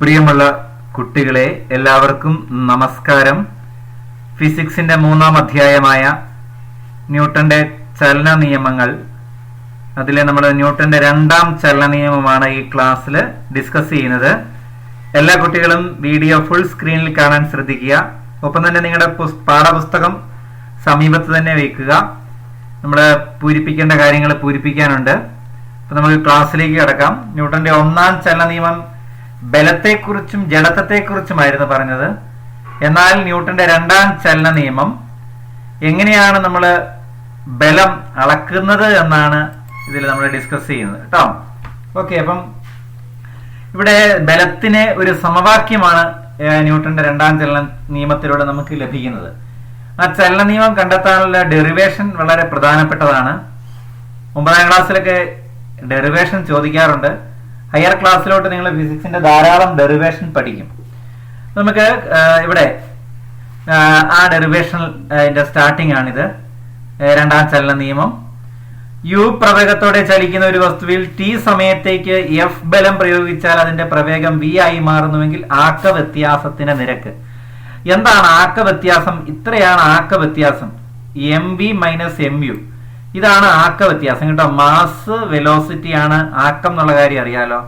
പ്രിയമുള്ള കുട്ടികളെ എല്ലാവർക്കും നമസ്കാരം. ഫിസിക്സിന്റെ മൂന്നാം അധ്യായമായ ന്യൂട്ടന്റെ ചലന നിയമങ്ങൾ. അതിലെ നമ്മൾ ന്യൂട്ടന്റെ രണ്ടാം ചലന നിയമമാണ് ഈ ക്ലാസ്സിൽ ഡിസ്കസ് ചെയ്യുന്നത്. എല്ലാ കുട്ടികളും വീഡിയോ ഫുൾ സ്ക്രീനിൽ കാണാൻ ശ്രദ്ധിക്കുക. ഒപ്പം തന്നെ നിങ്ങളുടെ പാഠപുസ്തകം സമീപത്ത് തന്നെ വയ്ക്കുക. നമ്മൾ പൂരിപ്പിക്കേണ്ട കാര്യങ്ങൾ പൂരിപ്പിക്കാനുണ്ട്. അപ്പൊ നമുക്ക് ക്ലാസ്സിലേക്ക് കിടക്കാം. ന്യൂട്ടന്റെ ഒന്നാം ചലന നിയമം ബലത്തെക്കുറിച്ചും ജഡത്വത്തെക്കുറിച്ചുമായിരുന്നു പറഞ്ഞത്. എന്നാൽ ന്യൂട്ടന്റെ രണ്ടാം ചലന നിയമം എങ്ങനെയാണ് നമ്മൾ ബലം അളക്കുന്നത് എന്നാണ് ഇതിൽ നമ്മൾ ഡിസ്കസ് ചെയ്യുന്നത്. കേട്ടോ ഓക്കെ അപ്പം ഇവിടെ ബലത്തിന് ഒരു സമവാക്യമാണ് ന്യൂട്ടന്റെ രണ്ടാം ചലന നിയമത്തിലൂടെ നമുക്ക് ലഭിക്കുന്നത്. ആ ചലന നിയമം കണ്ടെത്താനുള്ള ഡെറിവേഷൻ വളരെ പ്രധാനപ്പെട്ടതാണ്. ഒമ്പതാം ക്ലാസ്സിലൊക്കെ ഡെറിവേഷൻ ചോദിക്കാറുണ്ട്. ഹയർ ക്ലാസ്സിലോട്ട് നിങ്ങൾ ഫിസിക്സിന്റെ ധാരാളം ഡെറിവേഷൻ പഠിക്കും. നമുക്ക് ഇവിടെ ആ, ഡെറിവേഷൻ അതിന്റെ സ്റ്റാർട്ടിംഗ് ആണിത്. രണ്ടാം ചലന നിയമം. യു പ്രവേഗത്തോടെ ചലിക്കുന്ന ഒരു വസ്തുവിൽ ടി സമയത്തേക്ക് എഫ് ബലം പ്രയോഗിച്ചാൽ അതിന്റെ പ്രവേഗം വി ആയി മാറുന്നുവെങ്കിൽ ആക്ക വ്യത്യാസത്തിന്റെ നിരക്ക്. എന്താണ് ആക്ക വ്യത്യാസം? ഇത്രയാണ് ആക്ക വ്യത്യാസം. M V minus M U ഇതാണ് ആക്ക വ്യത്യാസം കേട്ടോ. മാസ് വെലോസിറ്റി ആണ് ആക്കം എന്നുള്ള കാര്യം അറിയാലോ.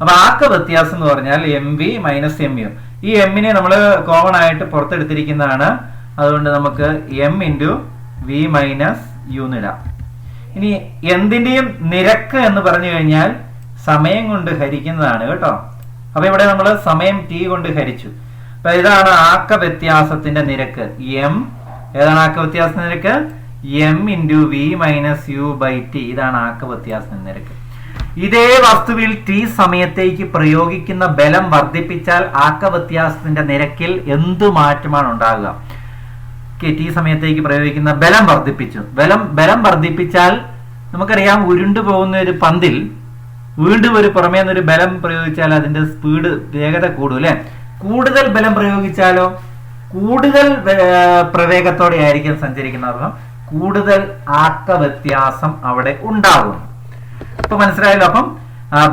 അപ്പൊ ആക്ക വ്യത്യാസം എന്ന് പറഞ്ഞാൽ M V minus M U ഈ എമ്മിനെ നമ്മൾ കോമൺ ആയിട്ട് പുറത്തെടുത്തിരിക്കുന്നതാണ്. അതുകൊണ്ട് നമുക്ക് M into V minus U എന്നിടാം ഇനി എന്തിന്റെയും നിരക്ക് എന്ന് പറഞ്ഞു കഴിഞ്ഞാൽ സമയം കൊണ്ട് ഹരിക്കുന്നതാണ് കേട്ടോ. അപ്പൊ ഇവിടെ നമ്മൾ സമയം ടി കൊണ്ട് ഹരിച്ചു. അപ്പൊ ഇതാണ് ആക്ക വ്യത്യാസത്തിന്റെ നിരക്ക്. എം ഏതാണ് ആക്ക വ്യത്യാസ നിരക്ക്? M into V minus U by T ഇതാണ് ആക്ക വ്യത്യാസ നിരക്ക്. ഇതേ വസ്തുവിൽ ടി സമയത്തേക്ക് പ്രയോഗിക്കുന്ന ബലം വർദ്ധിപ്പിച്ചാൽ ആക്ക വ്യത്യാസത്തിന്റെ നിരക്കിൽ എന്ത് മാറ്റമാണ് ഉണ്ടാകുക ടി സമയത്തേക്ക് പ്രയോഗിക്കുന്ന ബലം വർദ്ധിപ്പിച്ചു. ബലം ബലം വർദ്ധിപ്പിച്ചാൽ നമുക്കറിയാം ഉരുണ്ടു പോകുന്ന ഒരു പന്തിൽ വീണ്ടും ഒരു പുറമേ നിന്നൊരു ബലം പ്രയോഗിച്ചാൽ അതിന്റെ സ്പീഡ് വേഗത കൂടും അല്ലെ? കൂടുതൽ ബലം പ്രയോഗിച്ചാലോ? കൂടുതൽ പ്രവേഗത്തോടെ ആയിരിക്കും സഞ്ചരിക്കുന്ന അർത്ഥം കൂടുതൽ ആക്ക വ്യത്യാസം അവിടെ ഉണ്ടാകും അപ്പൊ മനസ്സിലായല്ലോ അപ്പം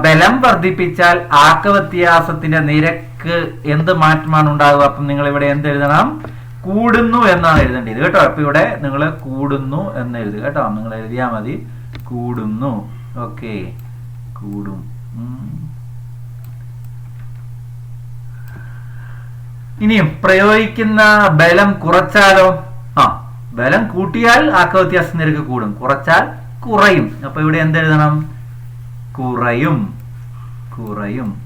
ബലം വർദ്ധിപ്പിച്ചാൽ ആക്ക വ്യത്യാസത്തിന്റെ നിരക്ക് എന്ത് മാറ്റമാണ് ഉണ്ടാകുക അപ്പം നിങ്ങൾ ഇവിടെ എന്ത് എഴുതണം? കൂടുന്നു എന്നാണ് എഴുതേണ്ടത്. കേട്ടോ അപ്പൊ ഇവിടെ നിങ്ങൾ കൂടുന്നു എന്ന് എഴുതുക കേട്ടോ. നിങ്ങൾ എഴുതിയാൽ മതി. കൂടുന്നു. ഓക്കെ. കൂടും. ഇനിയും പ്രയോഗിക്കുന്ന ബലം കുറച്ചാലോ? ബലം കൂട്ടിയാൽ ആക്ക വ്യത്യാസ നിരക്ക് കൂടും. കുറച്ചാൽ കുറയും. അപ്പൊ ഇവിടെ എന്തെഴുതണം? കുറയും. കുറയും.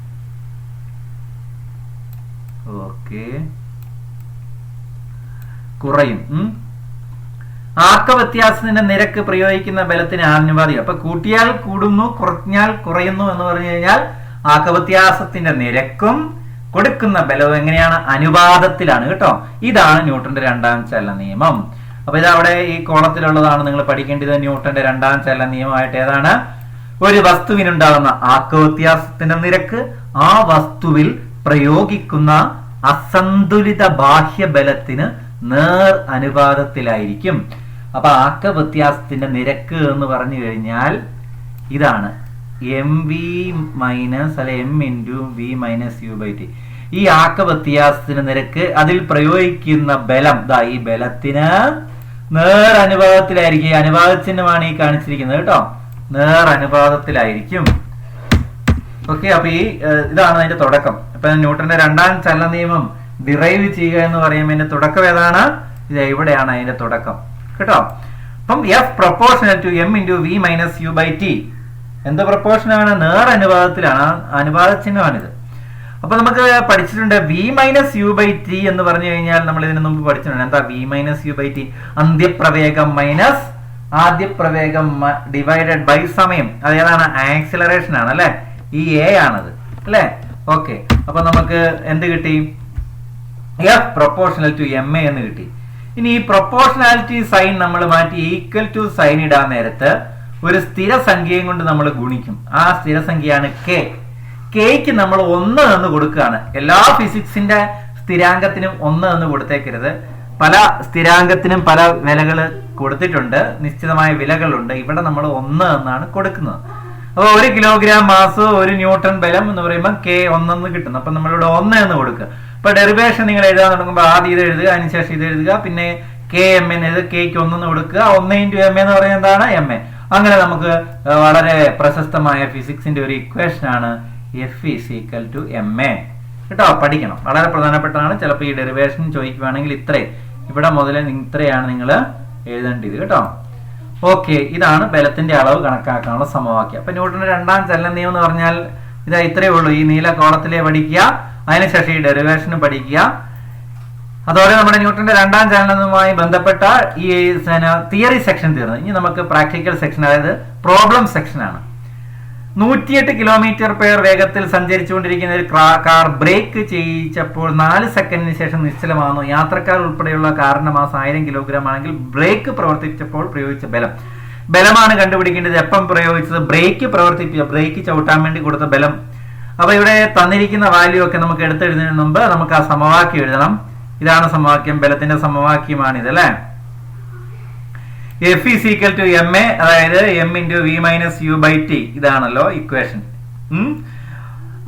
ഓക്കെ. കുറയും. ആക്ക വ്യത്യാസത്തിന്റെ നിരക്ക് പ്രയോഗിക്കുന്ന ബലത്തിന് ആനുപാതിക അപ്പൊ കൂട്ടിയാൽ കൂടുന്നു കുറഞ്ഞാൽ കുറയുന്നു എന്ന് പറഞ്ഞു കഴിഞ്ഞാൽ ആക്ക വ്യത്യാസത്തിന്റെ നിരക്കും കൊടുക്കുന്ന ബലവും എങ്ങനെയാണ്? അനുപാതത്തിലാണ്. കേട്ടോ? ഇതാണ് ന്യൂട്ടന്റെ രണ്ടാം ചല നിയമം. അപ്പൊ ഇത് അവിടെ ഈ കോളത്തിലുള്ളതാണ് നിങ്ങൾ പഠിക്കേണ്ടത്. ന്യൂട്ടന്റെ രണ്ടാം ചല നിയമമായിട്ട് ഏതാണ്? ഒരു വസ്തുവിനുണ്ടാകുന്ന ആക്ക വ്യത്യാസത്തിന്റെ നിരക്ക് ആ വസ്തുവിൽ പ്രയോഗിക്കുന്ന അസന്തുലിത ബാഹ്യബലത്തിന് നേർ അനുപാതത്തിലായിരിക്കും. അപ്പൊ ആക്ക വ്യത്യാസത്തിന്റെ നിരക്ക് എന്ന് പറഞ്ഞു കഴിഞ്ഞാൽ ഇതാണ്. എം വി മൈനസ് അല്ലെ M into V minus U by T ഈ ആക്ക വ്യത്യാസത്തിന്റെ നിരക്ക് അതിൽ പ്രയോഗിക്കുന്ന ബലം ഈ ബലത്തിന് നേർ അനുപാതത്തിലായിരിക്കും അനുപാത ചിഹ്നമാണ് ഈ കാണിച്ചിരിക്കുന്നത് കേട്ടോ. നേർ അനുപാതത്തിലായിരിക്കും ഓക്കെ അപ്പൊ ഈ ഇതാണ് അതിന്റെ തുടക്കം. അപ്പൊ ന്യൂട്ടന്റെ രണ്ടാം ചലന നിയമം ഡിറൈവ് ചെയ്യുക എന്ന് പറയുമ്പോൾ അതിന്റെ തുടക്കം ഏതാണ്? ഇത് ഇവിടെയാണ് അതിന്റെ തുടക്കം? കേട്ടോ? അപ്പം F proportional to M into V minus U by T എന്ത് പ്രൊപ്പോർഷൻ ആണ്? നേർ അനുപാതത്തിലാണ് അനുപാത ചിഹ്നമാണിത്. അപ്പൊ നമുക്ക് പഠിച്ചിട്ടുണ്ട് V minus U by T എന്ന് പറഞ്ഞു കഴിഞ്ഞാൽ നമ്മൾ ഇതിന് മുമ്പ് പഠിച്ചിട്ടുണ്ട്. എന്താ V minus U by T അന്ത്യപ്രവേഗം minus ആദ്യ പ്രവേഗം ഡിവൈഡഡ് ബൈ സമയം. അത് ഏതാണ്? ആക്സിലറേഷൻ ആണ് അല്ലെ? ഈ എ ആണത് അല്ലെ? ഓക്കെ അപ്പൊ നമുക്ക് എന്ത് കിട്ടി? F proportional to M A എന്ന് കിട്ടി. ഇനി ഈ പ്രൊപ്പോർഷണാലിറ്റി സൈൻ നമ്മൾ മാറ്റി ഈക്വൽ ടു സൈൻ ഇടാൻ നേരത്ത് ഒരു സ്ഥിരസംഖ്യയും കൊണ്ട് നമ്മൾ ഗുണിക്കും. ആ സ്ഥിരസംഖ്യയാണ് കെ കെക്ക് നമ്മൾ ഒന്ന് എന്ന് കൊടുക്കുകയാണ്. എല്ലാ ഫിസിക്സിന്റെ സ്ഥിരാങ്കത്തിനും ഒന്ന് എന്ന് കൊടുത്തേക്കരുത്. പല സ്ഥിരാങ്കത്തിനും പല വിലകൾ കൊടുത്തിട്ടുണ്ട്. നിശ്ചിതമായ വിലകളുണ്ട്. ഇവിടെ നമ്മൾ ഒന്ന് എന്നാണ് കൊടുക്കുന്നത്. അപ്പോൾ ഒരു കിലോഗ്രാം മാസ് ഒരു ന്യൂട്ടൺ ബലം എന്ന് പറയുമ്പോൾ കെ ഒന്നെന്ന് കിട്ടുന്നു. അപ്പൊ നമ്മളിവിടെ ഒന്ന് എന്ന് കൊടുക്കുക. ഇപ്പൊ ഡെറിവേഷൻ നിങ്ങൾ എഴുതാൻ തുടങ്ങുമ്പോൾ ആദ്യം ഇത് എഴുതുക അതിനുശേഷം ഇത് എഴുതുക പിന്നെ കെ എം എൻ ഇത് കെക്ക് ഒന്നെന്ന് കൊടുക്കുക. ഒന്ന് ഇന്റു എം എന്ന് പറയുന്നത് എന്താണ്? എം എ അങ്ങനെ നമുക്ക് വളരെ പ്രശസ്തമായ ഫിസിക്സിന്റെ ഒരു ഇക്വേഷനാണ് ആണ് F is equal to M A കേട്ടോ? പഠിക്കണം. വളരെ പ്രധാനപ്പെട്ടതാണ്. ചിലപ്പോൾ ഈ ഡെറിവേഷൻ ചോദിക്കുവാണെങ്കിൽ ഇത്രേ. ഇവിടെ മുതൽ ഇത്രയാണ് നിങ്ങൾ എഴുതേണ്ടത് കേട്ടോ. ഓക്കെ ഇതാണ് ബലത്തിന്റെ അളവ് കണക്കാക്കാനുള്ള സമവാക്യം. അപ്പൊ ന്യൂട്ടന്റെ രണ്ടാം ചലന നിയമം എന്ന് പറഞ്ഞാൽ ഇതാ ഇത്രയേ ഉള്ളൂ. ഈ നീല കോളത്തിലെ പഠിക്കുക. അതിനുശേഷം ഈ ഡെറിവേഷനും പഠിക്കുക. അതോടെ നമ്മുടെ ന്യൂട്ടന്റെ രണ്ടാം ചലനവുമായി ബന്ധപ്പെട്ട ഈ തിയറി സെക്ഷൻ തീർന്നു. ഇനി നമുക്ക് പ്രാക്ടിക്കൽ സെക്ഷൻ അതായത് പ്രോബ്ലം സെക്ഷൻ ആണ്. നൂറ്റിയെട്ട് കിലോമീറ്റർ പേർ വേഗത്തിൽ സഞ്ചരിച്ചുകൊണ്ടിരിക്കുന്ന ഒരു കാർ ബ്രേക്ക് ചെയ്യിച്ചപ്പോൾ നാല് സെക്കൻഡിന് ശേഷം നിശ്ചലമാകുന്നു യാത്രക്കാർ ഉൾപ്പെടെയുള്ള കാറിന്റെ മാസം ആയിരം കിലോഗ്രാം ആണെങ്കിൽ ബ്രേക്ക് പ്രവർത്തിച്ചപ്പോൾ പ്രയോഗിച്ച ബലം. ബലമാണ് കണ്ടുപിടിക്കേണ്ടത്. എപ്പം പ്രയോഗിച്ചത്? ബ്രേക്ക് പ്രവർത്തിപ്പിച്ച ബ്രേക്ക് ചവിട്ടാൻ വേണ്ടി കൊടുത്ത ബലം. അപ്പൊ ഇവിടെ തന്നിരിക്കുന്ന വാല്യൂ ഒക്കെ നമുക്ക് എടുത്തെഴുതുന്നതിന് മുമ്പ് നമുക്ക് ആ സമവാക്യം എഴുതണം. ഇതാണ് സമവാക്യം. ബലത്തിന്റെ സമവാക്യമാണിത് അല്ലേ? F is equal to M A അതായത് M into V minus U by T ഇതാണല്ലോ ഇക്വേഷൻ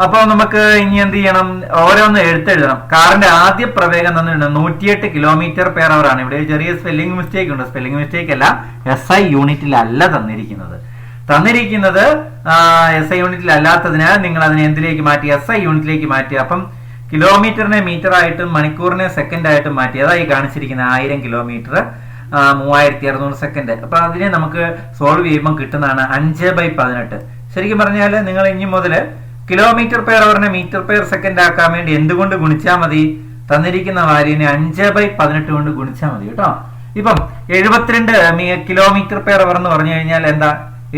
അപ്പോൾ നമുക്ക് ഇനി എന്ത് ചെയ്യണം? ഓരോന്ന് എഴുത്തെഴുതണം കാറിന്റെ ആദ്യ പ്രവേഗം തന്നിട്ടുണ്ട് നൂറ്റിയെട്ട് കിലോമീറ്റർ പെർ അവർ ആണ്. ഇവിടെ ചെറിയ സ്പെല്ലിംഗ് മിസ്റ്റേക്ക് ഉണ്ട്. സ്പെല്ലിംഗ് മിസ്റ്റേക്ക് അല്ല എസ് ഐ യൂണിറ്റിലല്ല തന്നിരിക്കുന്നത്. തന്നിരിക്കുന്നത് എസ് ഐ യൂണിറ്റിൽ അല്ലാത്തതിനാൽ നിങ്ങൾ അതിനെ എന്തിലേക്ക് മാറ്റി? എസ് ഐ യൂണിറ്റിലേക്ക് മാറ്റി. അപ്പം കിലോമീറ്ററിനെ മീറ്റർ ആയിട്ടും മണിക്കൂറിനെ സെക്കൻഡ് ആയിട്ടും മാറ്റി. അതായി കാണിച്ചിരിക്കുന്ന ആയിരം കിലോമീറ്റർ മൂവായിരത്തി അറുന്നൂറ് സെക്കൻഡ് അപ്പൊ അതിനെ നമുക്ക് സോൾവ് ചെയ്യുമ്പോൾ കിട്ടുന്നതാണ് അഞ്ച് ബൈ പതിനെട്ട്. ശരിക്കും പറഞ്ഞാൽ നിങ്ങൾ ഇനി മുതൽ കിലോമീറ്റർ പെയർ അവറിനെ മീറ്റർ പെയർ സെക്കൻഡ് ആക്കാൻ വേണ്ടി എന്തുകൊണ്ട് ഗുണിച്ചാൽ മതി? തന്നിരിക്കുന്ന വാരിനെ അഞ്ച് ബൈ പതിനെട്ട് കൊണ്ട് ഗുണിച്ചാൽ മതി കേട്ടോ. ഇപ്പം എഴുപത്തിരണ്ട് കിലോമീറ്റർ പെയർ അവർ എന്ന് പറഞ്ഞു കഴിഞ്ഞാൽ എന്താ?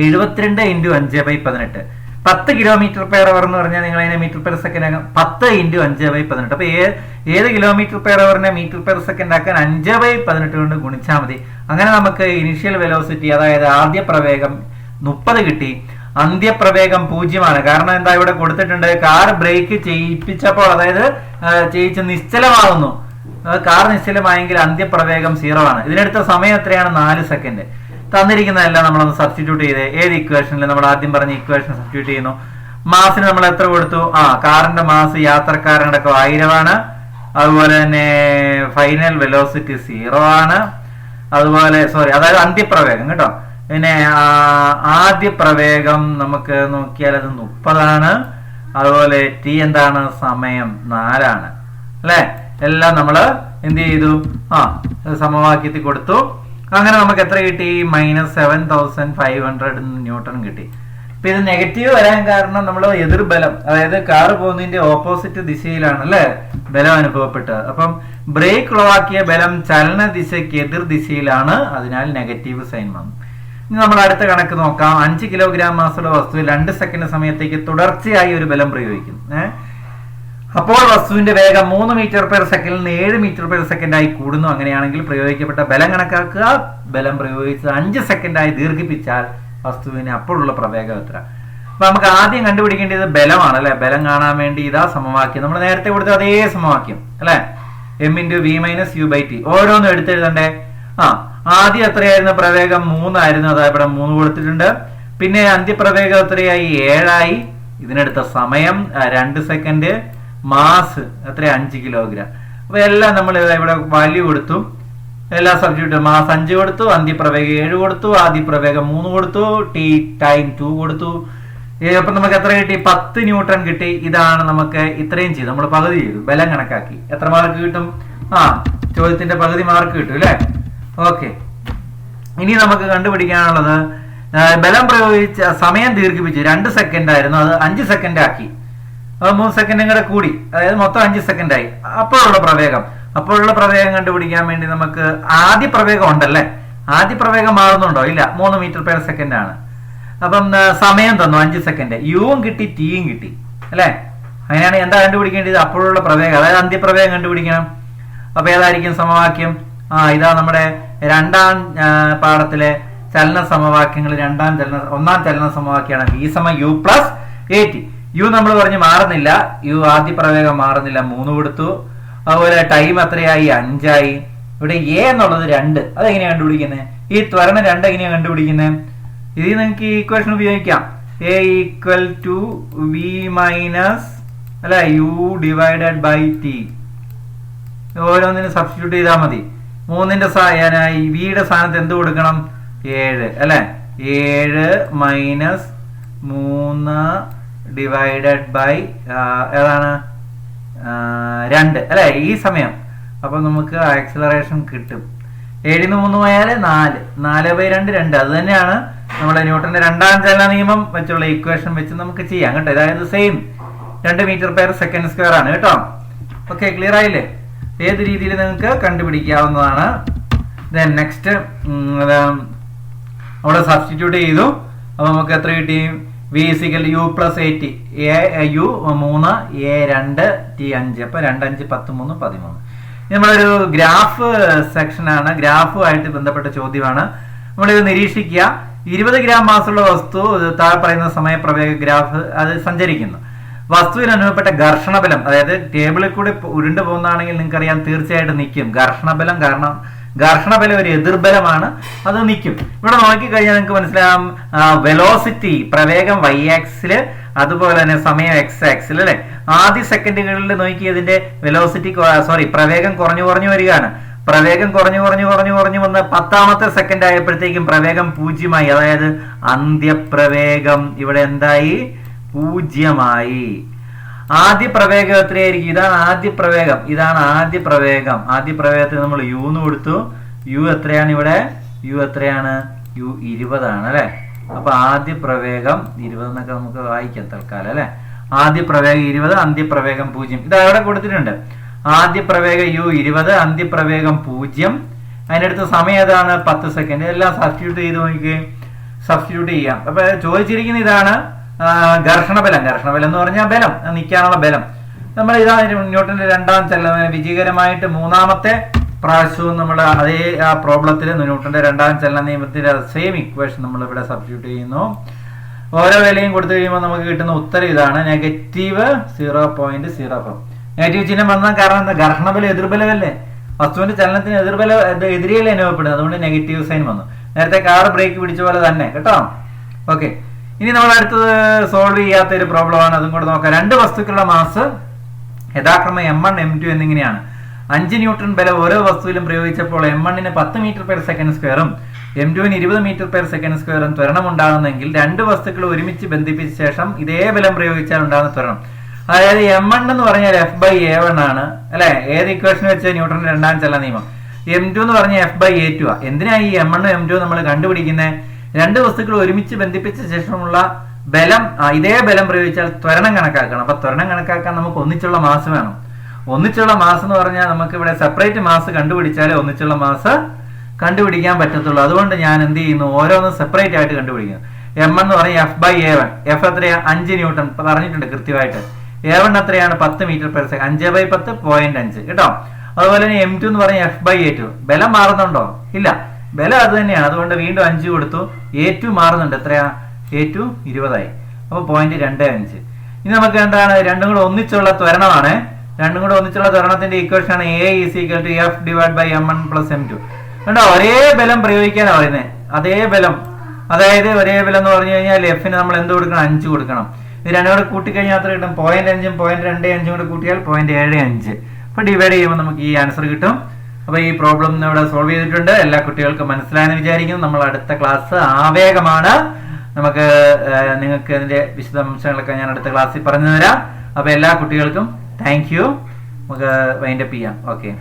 എഴുപത്തിരണ്ട് ഇന്റു അഞ്ച് ബൈ പതിനെട്ട്. പത്ത് കിലോമീറ്റർ പെയർ അവർ എന്ന് പറഞ്ഞാൽ നിങ്ങൾ അതിനെ മീറ്റർ പെർ സെക്കൻഡ് ആക്കാം. പത്ത് ഇന്റു അഞ്ച് ബൈ പതിനെട്ട്. അപ്പൊ ഏ- ഏത് കിലോമീറ്റർ പെയർ അവറിനെ മീറ്റർ പെർ സെക്കൻഡ് ആക്കാൻ അഞ്ച് ബൈ പതിനെട്ട് കൊണ്ട് ഗുണിച്ചാൽ മതി. അങ്ങനെ നമുക്ക് ഇനിഷ്യൽ വെലോസിറ്റി അതായത് ആദ്യ പ്രവേഗം മുപ്പത് കിട്ടി. അന്ത്യപ്രവേഗം പൂജ്യമാണ്. കാരണം എന്താ ഇവിടെ കൊടുത്തിട്ടുണ്ട്? കാർ ബ്രേക്ക് ചെയ്യിപ്പിച്ചപ്പോൾ അതായത് ചെയ്യിച്ച് നിശ്ചലമാകുന്നു. കാർ നിശ്ചലമായെങ്കിൽ അന്ത്യപ്രവേഗം സീറോ ആണ്. ഇതിനെടുത്ത സമയം എത്രയാണ്? നാല് സെക്കൻഡ് തന്നിരിക്കുന്നതെല്ലാം നമ്മളൊന്ന് സബ്സ്റ്റിറ്റ്യൂട്ട് ചെയ്ത് ഏത് ഇക്വേഷനിൽ നമ്മൾ ആദ്യം പറഞ്ഞ ഇക്വേഷൻ സബ്സ്റ്റിറ്റ്യൂട്ട് ചെയ്യുന്നു? മാസിന് നമ്മൾ എത്ര കൊടുത്തു? ആ കാറിന്റെ മാസ് യാത്രക്കാരനടക്കം ആയിരമാണ്. അതുപോലെ തന്നെ ഫൈനൽ വെലോസിറ്റി സീറോ ആണ്. അതുപോലെ സോറി അതായത് അന്ത്യപ്രവേഗം കേട്ടോ. പിന്നെ ആദ്യ പ്രവേഗം നമുക്ക് നോക്കിയാൽ അത് മുപ്പതാണ്. അതുപോലെ ടി എന്താണ്? സമയം നാലാണ്. അല്ലെ? എല്ലാം നമ്മൾ എന്ത് ചെയ്തു? ആ സമവാക്യത്തിൽ കൊടുത്തു. അങ്ങനെ നമുക്ക് എത്ര കിട്ടി? Minus seven thousand five hundred newton കിട്ടി. അപ്പൊ ഇത് നെഗറ്റീവ് വരാൻ കാരണം നമ്മൾ എതിർബലം അതായത് കാർ പോകുന്നതിന്റെ ഓപ്പോസിറ്റ് ദിശയിലാണ് അല്ലെ ബലം അനുഭവപ്പെട്ടത്. അപ്പം ബ്രേക്ക് ഉളവാക്കിയ ബലം ചലന ദിശയ്ക്ക് എതിർ ദിശയിലാണ് അതിനാൽ നെഗറ്റീവ് സൈൻ വന്നു. ഇനി നമ്മൾ അടുത്ത കണക്ക് നോക്കാം. അഞ്ച് കിലോഗ്രാം മാസമുള്ള വസ്തു രണ്ട് സെക്കൻഡ് സമയത്തേക്ക് തുടർച്ചയായി ഒരു ബലം പ്രയോഗിക്കും ഏഹ്? അപ്പോൾ വസ്തുവിന്റെ വേഗം മൂന്ന് മീറ്റർ പെർ നിന്ന് ഏഴ് മീറ്റർ പെർ സെക്കൻഡായി കൂടുന്നു. അങ്ങനെയാണെങ്കിൽ പ്രയോഗിക്കപ്പെട്ട ബലം കണക്കാക്കുക. ബലം പ്രയോഗിച്ചത് അഞ്ച് സെക്കൻഡായി ദീർഘിപ്പിച്ചാൽ വസ്തുവിന് അപ്പോഴുള്ള പ്രവേഗം എത്ര? അപ്പൊ നമുക്ക് ആദ്യം കണ്ടുപിടിക്കേണ്ടത് ബലമാണ് അല്ലെ? ബലം കാണാൻ വേണ്ടി ഇതാ സമവാക്യം. നമ്മൾ നേരത്തെ കൊടുത്ത അതേ സമവാക്യം അല്ലെ? M into V minus U by T ഓരോന്നും എടുത്തെഴുതണ്ടേ? ആ ആദ്യം എത്രയായിരുന്നു? പ്രവേഗം മൂന്നായിരുന്നു. അതാ ഇവിടെ മൂന്ന് കൊടുത്തിട്ടുണ്ട്. പിന്നെ അന്ത്യപ്രവേഗം എത്രയായി? ഏഴായി. ഇതിനെടുത്ത സമയം രണ്ട് സെക്കൻഡ് മാസ് എത്ര അഞ്ച് കിലോഗ്രാം അപ്പൊ എല്ലാം നമ്മൾ ഇവിടെ വാല്യൂ കൊടുത്തു. എല്ലാ സബ്ജക്റ്റും മാസ് അഞ്ച് കൊടുത്തു അന്തിപ്രവേഗം ഏഴ് കൊടുത്തു ആദ്യപ്രവേഗം മൂന്ന് കൊടുത്തു ടി ടൈം ടു കൊടുത്തു. അപ്പൊ നമുക്ക് എത്ര കിട്ടി? പത്ത് ന്യൂട്രൺ കിട്ടി. ഇതാണ് നമുക്ക് ഇത്രയും ചെയ്തു. നമ്മൾ പകുതി ചെയ്തു. ബലം കണക്കാക്കി. എത്ര മാർക്ക് കിട്ടും? ആ ചോദ്യത്തിന്റെ പകുതി മാർക്ക് കിട്ടും അല്ലേ? ഓക്കെ ഇനി നമുക്ക് കണ്ടുപിടിക്കാനുള്ളത് ബലം പ്രയോഗിച്ച സമയം ദീർഘിപ്പിച്ചു. രണ്ട് സെക്കൻഡ് ആയിരുന്നു. അത് അഞ്ച് സെക്കൻഡ് ആക്കി. അത് മൂന്ന് സെക്കൻഡും കൂടെ കൂടി. അതായത് മൊത്തം അഞ്ച് സെക്കൻഡായി അപ്പോഴുള്ള പ്രവേഗം. അപ്പോഴുള്ള പ്രവേഗം കണ്ടുപിടിക്കാൻ വേണ്ടി നമുക്ക് ആദ്യ പ്രവേഗം ഉണ്ടല്ലേ? ആദ്യ പ്രവേഗം മാറുന്നുണ്ടോ? ഇല്ല. മൂന്ന് മീറ്റർ പെർ സെക്കൻഡ് ആണ്. അപ്പം സമയം തന്നു അഞ്ച് സെക്കൻഡ് യുവും കിട്ടി ടിയും കിട്ടി. അല്ലേ? അങ്ങനെയാണ് എന്താ കണ്ടുപിടിക്കേണ്ടത്? അപ്പോഴുള്ള പ്രവേഗം. അതായത് അന്ത്യപ്രവേഗം കണ്ടുപിടിക്കണം. അപ്പൊ ഏതായിരിക്കും സമവാക്യം? ആ ഇതാ നമ്മുടെ രണ്ടാം പാഠത്തിലെ ചലന സമവാക്യങ്ങൾ. രണ്ടാം ചലന ഒന്നാം ചലന സമവാക്യമാണ് വി സമ U plus A T U നമ്മൾ പറഞ്ഞ് മാറുന്നില്ല. യു ആദ്യ പ്രവേഗം മാറുന്നില്ല. മൂന്ന് കൊടുത്തു. അതുപോലെ ടൈം എത്രയായി? അഞ്ചായി. ഇവിടെ എ എന്നുള്ളത് രണ്ട്. അതെങ്ങനെയാണ് കണ്ടുപിടിക്കുന്നത് ഈ ത്വരണം രണ്ട് എങ്ങനെയാണ് കണ്ടുപിടിക്കുന്നത് ഇത് നിങ്ങൾക്ക് ഈ ഇക്വേഷൻ ഉപയോഗിക്കാം. A equal to V minus അല്ല യു ഡിവൈഡഡ് ബൈ ടി ഓരോന്നിനും സബ്സ്റ്റിറ്റ്യൂട്ട് ചെയ്താൽ മതി. മൂന്നിന്റെ വിയുടെ സ്ഥാനത്ത് എന്ത് കൊടുക്കണം? ഏഴ്. അല്ലെ? ഏഴ് മൈനസ് മൂന്ന് ഡിവൈഡഡ് ബൈ ഏതാണ്? രണ്ട്. അല്ലെ ഈ സമയം. അപ്പൊ നമുക്ക് ആക്സിലറേഷൻ കിട്ടും. ഏഴിന് മൂന്ന് പോയാൽ നാല്. നാല് ബൈ രണ്ട് രണ്ട്. അത് തന്നെയാണ് നമ്മുടെ ന്യൂട്ടന്റെ രണ്ടാം ചലന നിയമം വെച്ചുള്ള ഇക്വേഷൻ വെച്ച് നമുക്ക് ചെയ്യാം. കേട്ടോ അതായത് സെയിം രണ്ട് മീറ്റർ പേർ സെക്കൻഡ് സ്ക്വയർ ആണ്. കേട്ടോ? ഓക്കെ ക്ലിയർ ആയില്ലേ? ഏത് രീതിയിൽ നിങ്ങൾക്ക് കണ്ടുപിടിക്കാവുന്നതാണ്? ദെൻ നെക്സ്റ്റ് അവിടെ സബ്സ്റ്റിറ്റ്യൂട്ട് ചെയ്തു. അപ്പൊ നമുക്ക് എത്ര കിട്ടി? V സിക്കൽ U plus eighty A U മൂന്ന് എ രണ്ട് ടി അഞ്ച്. അപ്പൊ രണ്ട് അഞ്ച് പത്ത് മൂന്ന് പതിമൂന്ന്. നമ്മളൊരു ഗ്രാഫ് സെക്ഷനാണ് ഗ്രാഫുമായിട്ട് ബന്ധപ്പെട്ട ചോദ്യമാണ്. നമ്മളിത് നിരീക്ഷിക്കുക. ഇരുപത് ഗ്രാം മാസമുള്ള വസ്തു താഴെ പറയുന്ന സമയപ്രവേഗ ഗ്രാഫ് അത് സഞ്ചരിക്കുന്നു. വസ്തുവിന് അനുഭവപ്പെട്ട ഘർഷണബലം അതായത് ടേബിളിൽ കൂടി ഉരുണ്ടു പോകുന്നതാണെങ്കിൽ നിങ്ങൾക്കറിയാം തീർച്ചയായിട്ടും നിൽക്കും. ഘർഷണബലം കാരണം ഘർഷണബലം ഒരു എതിർബലമാണ്. അത് നിൽക്കും ഇവിടെ നോക്കിക്കഴിഞ്ഞാൽ നിങ്ങൾക്ക് മനസ്സിലാവും വെലോസിറ്റി പ്രവേഗം വൈ ആക്സിൽ അതുപോലെ തന്നെ സമയം എക്സ് ആക്സിൽ അല്ലെ? ആദ്യ സെക്കൻഡുകളിൽ നോക്കി ഇതിന്റെ വെലോസിറ്റി സോറി പ്രവേഗം കുറഞ്ഞു കുറഞ്ഞു വരികയാണ്. പ്രവേഗം കുറഞ്ഞു കുറഞ്ഞു കുറഞ്ഞു കുറഞ്ഞു വന്ന് പത്താമത്തെ സെക്കൻഡ് ആയപ്പോഴത്തേക്കും പ്രവേഗം പൂജ്യമായി. അതായത് അന്ത്യപ്രവേഗം ഇവിടെ എന്തായി? പൂജ്യമായി. ആദ്യ പ്രവേഗം എത്രയായിരിക്കും ഇതാണ് ആദ്യ പ്രവേഗം ഇതാണ് ആദ്യ പ്രവേഗം ആദ്യ പ്രവേഗത്തിന് നമ്മൾ യു എന്ന് കൊടുത്തു. യു എത്രയാണ് ഇവിടെ? യു എത്രയാണ്? യു ഇരുപതാണ് അല്ലെ? അപ്പൊ ആദ്യ പ്രവേഗം ഇരുപത് എന്നൊക്കെ നമുക്ക് വായിക്കാം തൽക്കാലം അല്ലെ? ആദ്യ പ്രവേഗം ഇരുപത് അന്ത്യപ്രവേഗം പൂജ്യം. ഇത് അവിടെ കൊടുത്തിട്ടുണ്ട്. ആദ്യ പ്രവേഗം യു ഇരുപത് അന്ത്യപ്രവേഗം പൂജ്യം. അതിനടുത്ത് സമയം ഏതാണ്? പത്ത് സെക്കൻഡ് എല്ലാം സബ്സ്റ്റിറ്റ്യൂട്ട് ചെയ്ത് നോക്കി സബ്സ്റ്റിറ്റ്യൂട്ട് ചെയ്യാം. അപ്പൊ ചോദിച്ചിരിക്കുന്ന ഇതാണ്. ഘർഷണബലം ഘർഷണബലം എന്ന് പറഞ്ഞാൽ ബലം. നിൽക്കാനുള്ള ബലം. നമ്മൾ ഇതാ ന്യൂട്ടന്റെ രണ്ടാം ചലനം. വിജയകരമായിട്ട് മൂന്നാമത്തെ പ്രാവശ്യവും നമ്മൾ അതേ ആ പ്രോബ്ലത്തിൽ ന്യൂട്ടന്റെ രണ്ടാം ചലന നിയമത്തിന്റെ സെയിം ഇക്വേഷൻ നമ്മൾ ഇവിടെ സബ്സ്റ്റിറ്റ്യൂട്ട് ചെയ്യുന്നു. ഓരോ വിലയും കൊടുത്തു കഴിയുമ്പോൾ നമുക്ക് കിട്ടുന്ന ഉത്തരം ഇതാണ്. Negative zero point zero four negative ചിഹ്നം വന്നാൽ കാരണം എന്താ? ഘർഷണബലം എതിർബലമല്ലേ? വസ്തുവിന്റെ ചലനത്തിന് എതിർബല എതിരെയല്ലേ അനുഭവപ്പെടുന്നത്. അതുകൊണ്ട് നെഗറ്റീവ് സൈൻ വന്നു. നേരത്തെ കാർ ബ്രേക്ക് പിടിച്ച പോലെ തന്നെ. കേട്ടോ? ഓക്കെ ഇനി നമ്മൾ അടുത്തത് സോൾവ് ചെയ്യാത്ത ഒരു പ്രോബ്ലം ആണ്. അതും കൂടെ നോക്കാം. രണ്ട് വസ്തുക്കളുടെ മാസ് യഥാക്രമം എം വൺ എം ടു എന്നിങ്ങനെയാണ്. അഞ്ച് ന്യൂട്ടൺ ബലം ഓരോ വസ്തുവിലും പ്രയോഗിച്ചപ്പോൾ എം വണ്ണിന് പത്ത് മീറ്റർ പെർ സെക്കൻഡ് സ്ക്വയറും എം ടുവിന് ഇരുപത് മീറ്റർ പെർ സെക്കൻഡ് സ്ക്വയറും ത്വരണം ഉണ്ടാകുന്നെങ്കിൽ രണ്ട് വസ്തുക്കൾ ഒരുമിച്ച് ബന്ധിപ്പിച്ച ശേഷം ഇതേ ബലം പ്രയോഗിച്ചാൽ ഉണ്ടാകുന്ന ത്വരണം. അതായത് എം വൺ എന്ന് പറഞ്ഞാൽ എഫ് ബൈ എ വൺ ആണ്. അല്ലെ? ഏത് ഇക്വേഷൻ വെച്ച് ന്യൂട്ടന്റെ രണ്ടാം ചലന നിയമം? എം ടു എന്ന് പറഞ്ഞാൽ എഫ് ബൈ എ ടു ആ. എന്തിനാ ഈ എം വണ്ണും എം ടു നമ്മൾ കണ്ടുപിടിക്കുന്നത് രണ്ട് വസ്തുക്കൾ ഒരുമിച്ച് ബന്ധിപ്പിച്ച ശേഷമുള്ള ബലം ഇതേ ബലം പ്രയോഗിച്ചാൽ ത്വരണം കണക്കാക്കണം. അപ്പൊ ത്വരണം കണക്കാക്കാൻ നമുക്ക് ഒന്നിച്ചുള്ള മാസ് വേണം. ഒന്നിച്ചുള്ള മാസ് എന്ന് പറഞ്ഞാൽ നമുക്ക് ഇവിടെ സെപ്പറേറ്റ് മാസ് കണ്ടുപിടിച്ചാലേ ഒന്നിച്ചുള്ള മാസ് കണ്ടുപിടിക്കാൻ പറ്റത്തുള്ളൂ. അതുകൊണ്ട് ഞാൻ എന്ത് ചെയ്യുന്നു? ഓരോന്നും സെപ്പറേറ്റ് ആയിട്ട് കണ്ടുപിടിക്കുന്നു. എം എന്ന് പറഞ്ഞാൽ F by A one F എത്രയാ? അഞ്ച് ന്യൂട്ടൺ. പറഞ്ഞിട്ടുണ്ട് കൃത്യമായിട്ട്. എ വൺ എത്രയാണ്? പത്ത് മീറ്റർ പെർ സെക്കൻഡ്. അഞ്ച് ബൈ പത്ത് പോയിന്റ് അഞ്ച്. കേട്ടോ? അതുപോലെ തന്നെ എം ടു എന്ന് പറഞ്ഞാൽ എഫ് ബൈ എ ടു ബലം മാറുന്നുണ്ടോ? ഇല്ല. ബലം അത് തന്നെയാണ് അതുകൊണ്ട് വീണ്ടും അഞ്ച് കൊടുത്തു. എ ടു മാറുന്നുണ്ട്. എത്രയാ? എ ടു ഇരുപതായി. അപ്പോൾ പോയിന്റ് രണ്ട് അഞ്ച്. ഇനി നമുക്ക് എന്താണ്? രണ്ടും കൂടെ ഒന്നിച്ചുള്ള ത്വരണമാണ്. രണ്ടും കൂടെ ഒന്നിച്ചുള്ള ത്വരണത്തിന്റെ ഇക്വേഷൻ ആണ് A is equal to F divide by M one plus M two കണ്ടോ? ഒരേ ബലം പ്രയോഗിക്കാനാണ് പറയുന്നത് അതേ ബലം. അതായത് ഒരേ ബലം എന്ന് പറഞ്ഞു കഴിഞ്ഞാൽ എഫിന് നമ്മൾ എന്ത് കൊടുക്കണം? അഞ്ച് കൊടുക്കണം. ഇത് രണ്ടും കൂടെ കൂട്ടിക്കഴിഞ്ഞാൽ അത്ര കിട്ടും? പോയിന്റ് അഞ്ചും പോയിന്റ് രണ്ട് അഞ്ചും കൂടെ കൂട്ടിയാൽ പോയിന്റ് ഏഴ് അഞ്ച്. അപ്പൊ ഡിവൈഡ് ചെയ്യുമ്പോൾ നമുക്ക് ഈ ആൻസർ കിട്ടും. അപ്പൊ ഈ പ്രോബ്ലം ഇവിടെ സോൾവ് ചെയ്തിട്ടുണ്ട്. എല്ലാ കുട്ടികൾക്കും മനസ്സിലായെന്ന് വിചാരിക്കുന്നു. നമ്മൾ അടുത്ത ക്ലാസ് ആവേഗമാണ്. നമുക്ക് നിങ്ങൾക്ക് ഇതിന്റെ വിശദാംശങ്ങളൊക്കെ ഞാൻ അടുത്ത ക്ലാസ്സിൽ പറഞ്ഞു തരാം അപ്പൊ എല്ലാ കുട്ടികൾക്കും താങ്ക് യു നമുക്ക് വൈൻഡപ്പ് ചെയ്യാം. ഓക്കെ